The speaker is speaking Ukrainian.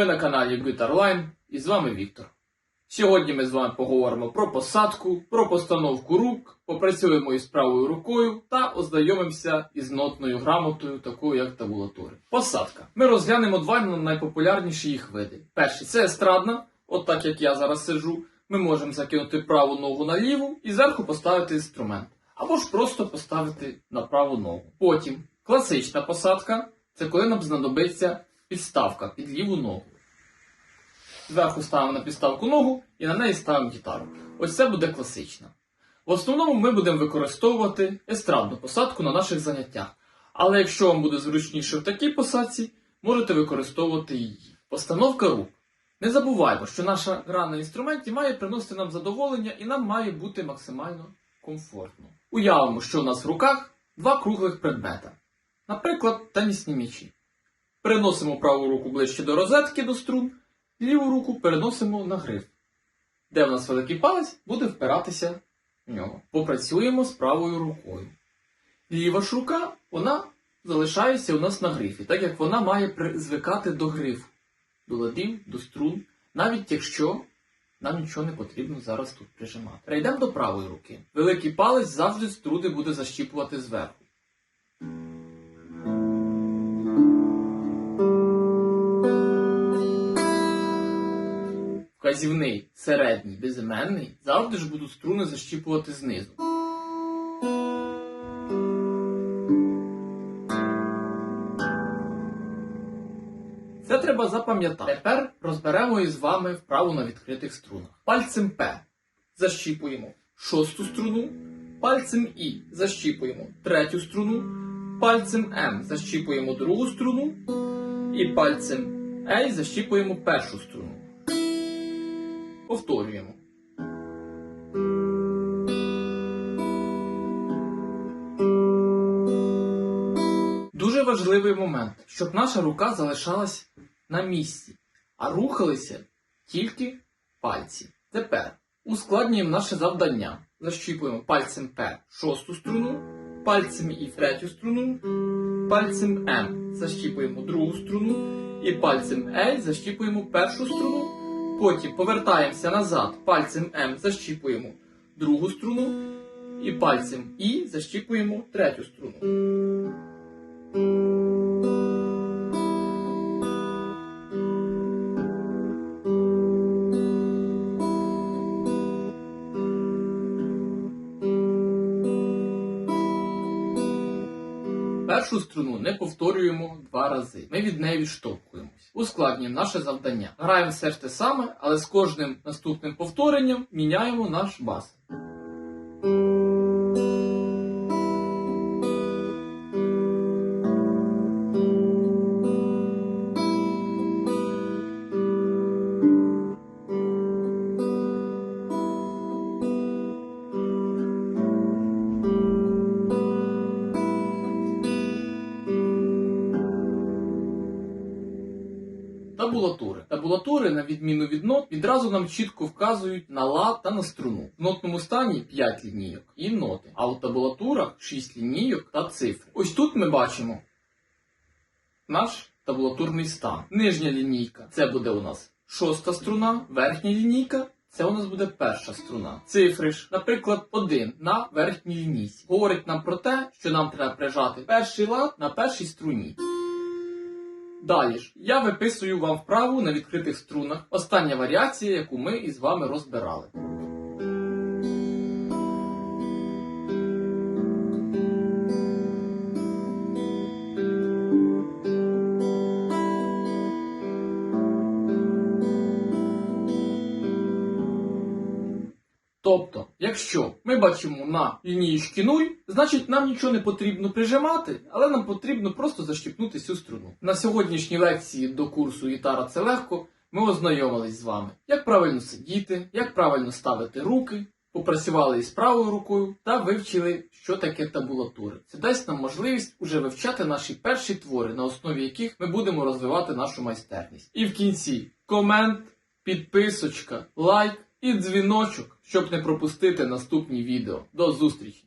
Ви на каналі Guitar і з вами Віктор. Сьогодні ми з вами поговоримо про посадку, про постановку рук, попрацюємо із правою рукою та ознайомимося із нотною грамотою, такою як табулатури. Посадка. Ми розглянемо два найпопулярніші їх види. Перший це естрадна, от так як я зараз сиджу. Ми можемо закинути праву ногу на ліву і зверху поставити інструмент. Або ж просто поставити на праву ногу. Потім класична посадка це коли нам знадобиться підставка під ліву ногу. Зверху ставимо на підставку ногу і на неї ставимо гітару. Ось це буде класична. В основному ми будемо використовувати естрадну посадку на наших заняттях. Але якщо вам буде зручніше в такій посадці, можете використовувати її. Постановка рук. Не забуваємо, що наша гра на інструменті має приносити нам задоволення і нам має бути максимально комфортно. Уявимо, що у нас в руках два круглих предмета. Наприклад, тенісні м'ячі. Переносимо праву руку ближче до розетки до струн, ліву руку переносимо на гриф, де в нас великий палець буде впиратися в нього. Попрацюємо з правою рукою. Ліва ж рука, вона залишається у нас на грифі, так як вона має звикати до грифу, до ладів, до струн, навіть якщо нам нічого не потрібно зараз тут прижимати. Перейдемо до правої руки. Великий палець завжди струни буде защіпувати зверху. Вказівний, середній, безіменний завжди ж будуть струни защіпувати знизу. Це треба запам'ятати. Тепер розберемо із вами вправу на відкритих струнах. Пальцем П защіпуємо шосту струну, пальцем І защіпуємо третю струну, пальцем М защіпуємо другу струну і пальцем Ей защіпуємо першу струну. Повторюємо. Дуже важливий момент, щоб наша рука залишалась на місці, а рухалися тільки пальці. Тепер ускладнюємо наше завдання. Защіпуємо пальцем П шосту струну, пальцем І третю струну, пальцем М защіпуємо другу струну і пальцем L защіпуємо першу струну. Потім повертаємося назад, пальцем М защіпуємо другу струну і пальцем І защіпуємо третю струну. Першу струну не повторюємо два рази. Ми від неї відштовхуємось. Ускладнюємо наше завдання. Граємо все ж те саме, але з кожним наступним повторенням міняємо наш бас. Табулатури. Табулатури, на відміну від нот, відразу нам чітко вказують на ла та на струну. В нотному стані 5 лінійок і ноти, а у табулатурах 6 лінійок та цифри. Ось тут ми бачимо наш табулатурний стан. Нижня лінійка це буде у нас шоста струна, верхня лінійка. Це у нас буде перша струна. Цифри ж, наприклад, 1 на верхній лінійці. Говорить нам про те, що нам треба прижати перший лад на першій струні. Далі ж я виписую вам вправу на відкритих струнах. Остання варіація, яку ми із вами розбирали. Тобто, якщо ми бачимо на лінієчки 0, значить нам нічого не потрібно прижимати, але нам потрібно просто защіпнути цю струну. На сьогоднішній лекції до курсу гітара це легко. Ми ознайомились з вами, як правильно сидіти, як правильно ставити руки, попрацювали із правою рукою та вивчили, що таке табулатури. Це дасть нам можливість уже вивчати наші перші твори, на основі яких ми будемо розвивати нашу майстерність. І в кінці комент, підписочка, лайк і дзвіночок, щоб не пропустити наступні відео. До зустрічі!